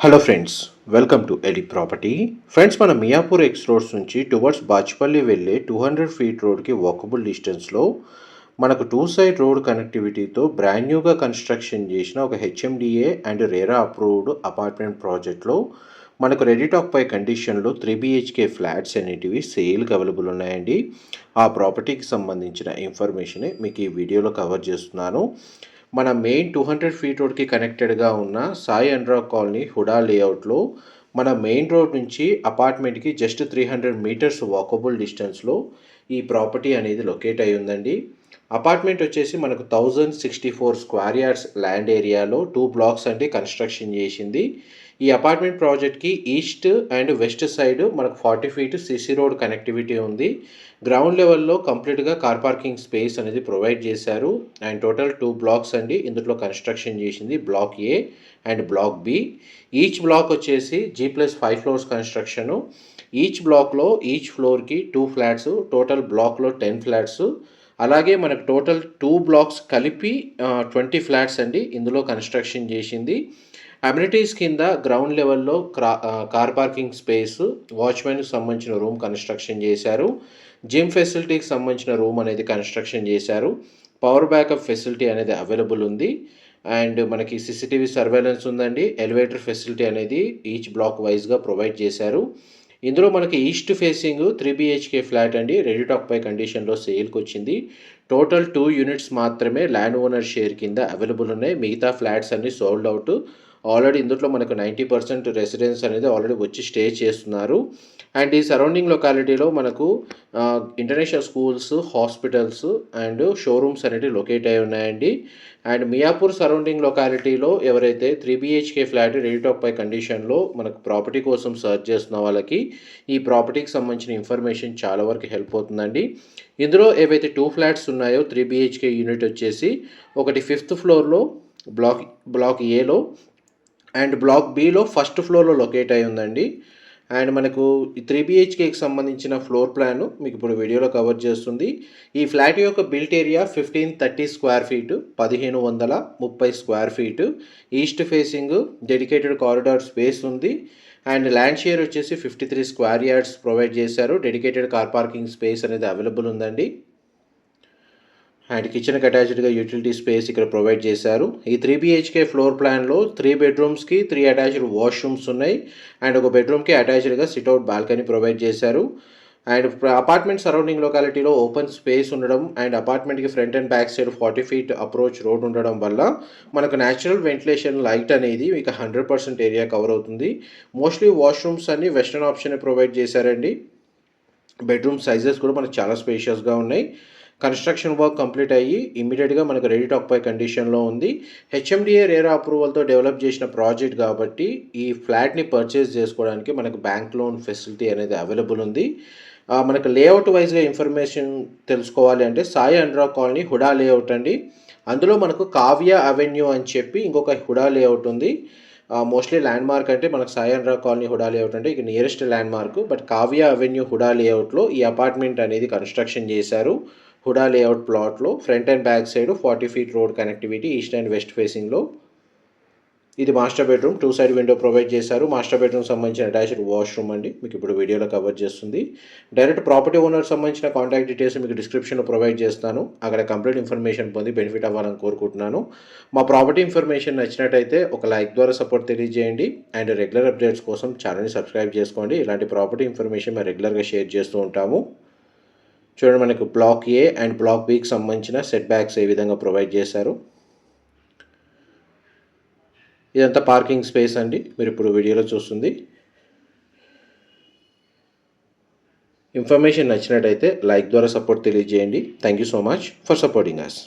Hello friends welcome to AD property friends మన Miyapur X roads నుంచి towards Bachupally వెళ్ళే two hundred feet రోడ్కి walkable డిస్టెన్స్లో మనకు టూ సైడ్ రోడ్ కనెక్టివిటీతో బ్రాండ్ న్యూగా కన్స్ట్రక్షన్ చేసిన ఒక HMDA and RERA approved apartment ప్రాజెక్ట్లో మనకు రెడీటాక్ పై కండిషన్లో త్రీ బిహెచ్కే ఫ్లాట్స్ అనేటివి సేల్కి అవైలబుల్ ఉన్నాయండి. ఆ ప్రాపర్టీకి సంబంధించిన ఇన్ఫర్మేషన్ మీకు ఈ వీడియోలో కవర్ చేస్తున్నాను. మన మెయిన్ టూ హండ్రెడ్ ఫీట్ రోడ్కి కనెక్టెడ్గా ఉన్న సాయి అండ్రా కాలనీ హుడా లేఅవుట్లో మన మెయిన్ రోడ్ నుంచి అపార్ట్మెంట్కి just three hundred metres walkable డిస్టెన్స్లో ఈ ప్రాపర్టీ అనేది లొకేట్ అయి ఉందండి. అపార్ట్మెంట్ వచ్చేసి మనకు thousand sixty four square yards land ఏరియాలో టూ బ్లాక్స్ అంటే కన్స్ట్రక్షన్ చేసింది. ఈ అపార్ట్మెంట్ ప్రాజెక్ట్కి ఈస్ట్ అండ్ వెస్ట్ సైడ్ మనకు forty feet CC road connectivity ఉంది. గ్రౌండ్ లెవెల్లో కంప్లీట్గా కార్ పార్కింగ్ స్పేస్ అనేది ప్రొవైడ్ చేశారు. అండ్ టోటల్ టూ బ్లాక్స్ అండి. ఇందులో కన్స్ట్రక్షన్ చేసింది block A and block B each block వచ్చేసి G plus five floors construction each బ్లాక్లో ఈచ్ ఫ్లోర్కి టూ ఫ్లాట్స్ టోటల్ బ్లాక్లో టెన్ ఫ్లాట్స్ అలాగే మనకు టోటల్ టూ బ్లాక్స్ కలిపి ట్వంటీ ఫ్లాట్స్ అండి. ఇందులో కన్స్ట్రక్షన్ చేసింది. అమ్యూనిటీస్ కింద గ్రౌండ్ లెవెల్లో క్రా కార్ పార్కింగ్ స్పేస్ వాచ్మెన్కి సంబంధించిన రూమ్ కన్స్ట్రక్షన్ చేశారు. జిమ్ ఫెసిలిటీకి సంబంధించిన రూమ్ అనేది కన్స్ట్రక్షన్ చేశారు. పవర్ బ్యాకప్ ఫెసిలిటీ అనేది అవైలబుల్ ఉంది. అండ్ మనకి సీసీటీవీ సర్వేలెన్స్ ఉందండి. ఎలివేటర్ ఫెసిలిటీ అనేది ఈచ్ బ్లాక్ వైజ్గా ప్రొవైడ్ చేశారు. ఇందులో మనకి east facing three BHK flat అండి. రెడీ టాక్ పై కండిషన్లో సేల్కి వచ్చింది. టోటల్ టూ యూనిట్స్ మాత్రమే ల్యాండ్ ఓనర్ షేర్ కింద అవైలబుల్ ఉన్నాయి. మిగతా ఫ్లాట్స్ అన్ని సోల్డ్ అవుట్ ఆల్రెడీ ఇందులో మనకు నైంటీ పర్సెంట్ రెసిడెన్స్ అనేది ఆల్రెడీ వచ్చి స్టే చేస్తున్నారు. అండ్ ఈ సరౌండింగ్ లొకాలిటీలో మనకు international schools hospitals and showrooms అనేవి లొకేట్ అయి ఉన్నాయండి. అండ్ మియాపూర్ సరౌండింగ్ లొకాలిటీలో ఎవరైతే three BHK flat ready to occupy కండిషన్లో మనకు ప్రాపర్టీ కోసం సర్చ్ చేస్తున్న వాళ్ళకి ఈ ప్రాపర్టీకి సంబంధించిన ఇన్ఫర్మేషన్ చాలా వరకు హెల్ప్ అవుతుందండి. ఇందులో ఏవైతే టూ ఫ్లాట్స్ ఉన్నాయో త్రీ బిహెచ్కే యూనిట్ వచ్చేసి ఒకటి ఫిఫ్త్ ఫ్లోర్లో బ్లాక్ బ్లాక్ ఏలో అండ్ బ్లాక్ బిలో ఫస్ట్ ఫ్లోర్లో లొకేట్ అయి ఉందండి. అండ్ మనకు త్రీ బిహెచ్కేకి సంబంధించిన ఫ్లోర్ ప్లాన్ మీకు ఇప్పుడు వీడియోలో కవర్ చేస్తుంది. ఈ ఫ్లాట్ యొక్క built area fifteen thirty square feet పదిహేను వందల ముప్పై square feet. East facing dedicated corridor space ఉంది. అండ్ ల్యాండ్ షేర్ వచ్చేసి fifty three square yards provide చేశారు. డెడికేటెడ్ కార్ పార్కింగ్ స్పేస్ అనేది అవైలబుల్ ఉందండి. అండ్ కిచెన్కి అటాచ్డ్గా యూటిలిటీ స్పేస్ ఇక్కడ ప్రొవైడ్ చేశారు. ఈ త్రీ బిహెచ్కే ఫ్లోర్ ప్లాన్లో త్రీ బెడ్రూమ్స్కి త్రీ అటాచ్డ్ వాష్రూమ్స్ ఉన్నాయి. అండ్ ఒక బెడ్రూమ్కి అటాచ్డ్గా సిట్అవుట్ బాల్కనీ ప్రొవైడ్ చేశారు. అండ్ అపార్ట్మెంట్ సరౌండింగ్ లొకాలిటీలో ఓపెన్ స్పేస్ ఉండడం and అపార్ట్మెంట్కి front and back side forty feet approach road ఉండడం వల్ల మనకు న్యాచురల్ వెంటిలేషన్ లైట్ అనేది మీకు హండ్రెడ్ పర్సెంట్ ఏరియా కవర్ అవుతుంది. మోస్ట్లీ వాష్రూమ్స్ అన్ని వెస్టర్న్ ఆప్షన్ ప్రొవైడ్ చేశారండి. బెడ్రూమ్ సైజెస్ కూడా మనకు చాలా స్పేషియస్గా ఉన్నాయి. కన్స్ట్రక్షన్ వర్క్ కంప్లీట్ అయ్యి ఇమీడియట్గా మనకు రెడీ టాక్ పై కండిషన్లో ఉంది. హెచ్ఎండిఏ రేరా అప్రూవల్తో డెవలప్ చేసిన ప్రాజెక్ట్ కాబట్టి ఈ ఫ్లాట్ని పర్చేస్ చేసుకోవడానికి మనకు బ్యాంక్ లోన్ ఫెసిలిటీ అనేది అవైలబుల్ ఉంది. మనకు లేఅవుట్ వైజ్గా ఇన్ఫర్మేషన్ తెలుసుకోవాలి అంటే Sai Andhra colony HUDA layout అండి. అందులో మనకు కావ్య అవెన్యూ అని చెప్పి ఇంకొక హుడా లేఅవుట్ ఉంది. మోస్ట్లీ ల్యాండ్ మార్క్ అంటే మనకు సాయి కాలనీ హుడా లేఅవుట్ అంటే ఇక nearest landmark but Kavya avenue HUDA లేఅవుట్లో ఈ అపార్ట్మెంట్ అనేది కన్స్ట్రక్షన్ చేశారు. HUDA layout ప్లాట్లో front and back side forty feet road connectivity east and west ఫేసింగ్లో ఇది master bedroom two side window provide చేశారు. మాస్టర్ బెడ్రూమ్ సంబంధించిన అటాచ్డ్ వాష్రూమ్ అండి. మీకు ఇప్పుడు వీడియోలో కవర్ చేస్తుంది. డైరెక్ట్ ప్రాపర్టీ ఓనర్ సంబంధించిన కాంటాక్ట్ డీటెయిల్స్ మీకు డిస్క్రిప్షన్లో ప్రొవైడ్ చేస్తాను. అక్కడ కంప్లీట్ ఇన్ఫర్మేషన్ పొంది బెనిఫిట్ అవ్వాలని కోరుకుంటున్నాను. మా ప్రాపర్టీ ఇన్ఫర్మేషన్ నచ్చినట్టయితే ఒక లైక్ ద్వారా సపోర్ట్ తెలియజేయండి. అండ్ రెగ్యులర్ అప్డేట్స్ కోసం ఛానల్ని సబ్స్క్రైబ్ చేసుకోండి. ఇలాంటి ప్రాపర్టీ ఇన్ఫర్మేషన్ మేము రెగ్యులర్గా షేర్ చేస్తూ ఉంటాము. చూడండి మనకు బ్లాక్ ఏ అండ్ బ్లాక్ బికి సంబంధించిన సెట్ బ్యాక్స్ ఏ విధంగా ప్రొవైడ్ చేశారు. ఇదంతా పార్కింగ్ స్పేస్ అండి. మీరు ఇప్పుడు వీడియోలో చూస్తుంది. ఇన్ఫర్మేషన్ నచ్చినట్టయితే లైక్ ద్వారా సపోర్ట్ తెలియజేయండి. Thank you so much for supporting us